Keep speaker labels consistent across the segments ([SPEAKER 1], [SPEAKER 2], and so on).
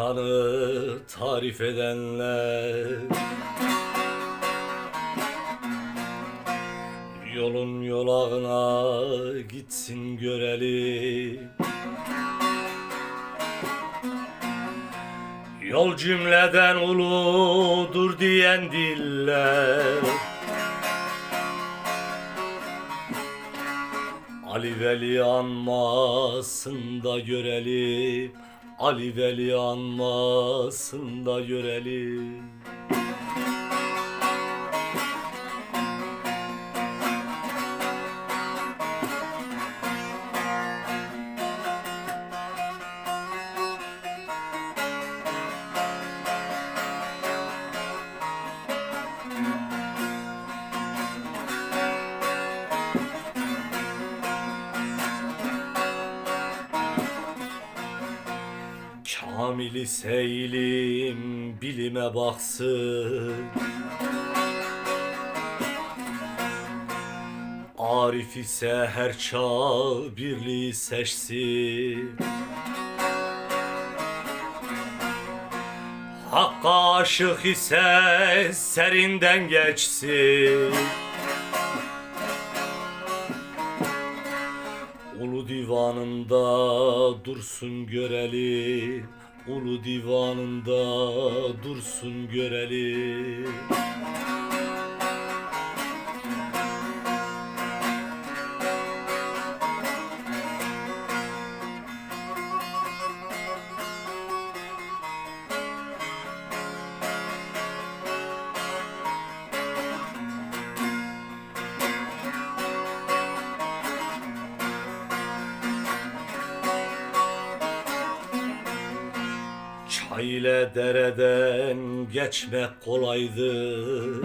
[SPEAKER 1] mekanı tarif edenler. Yolun yolağına gitsin görelim. Yol cümleden uludur diyen diller. Ali Veli anmasın da görelim Ali Veli anmasın da görelim Kamili seylim bilime baksın. Arif ise her çağ birliği seçsin. Hakka aşık ise serinden geçsin Ulu divanında dursun görelim. Ulu divanında dursun görelim ile dereden geçmek kolaydır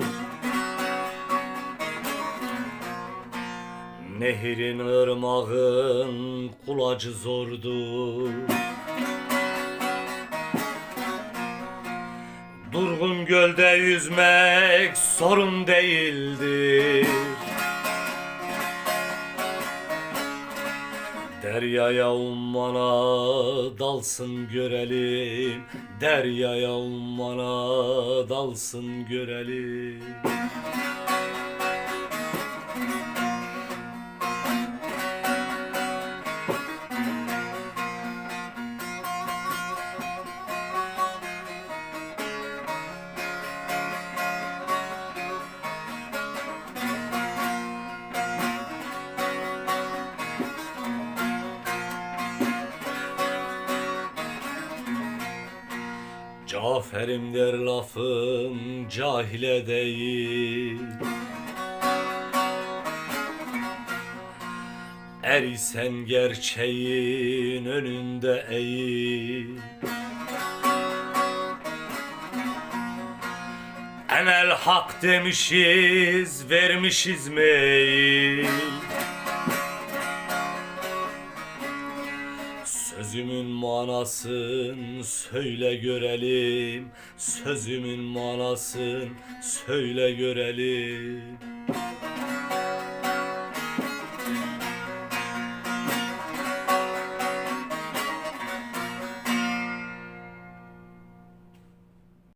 [SPEAKER 1] Nehirin ırmağın kulacı zordur Durgun gölde yüzmek sorun değildir Deryaya ummana dalsın görelim. Deryaya ummana dalsın görelim Cafer'im der lafın cahile değil. Er isen gerçeğin önünde eğil. Enel hak demişiz vermişiz meyil Sözümün manasın söyle görelim. Sözümün manasın söyle görelim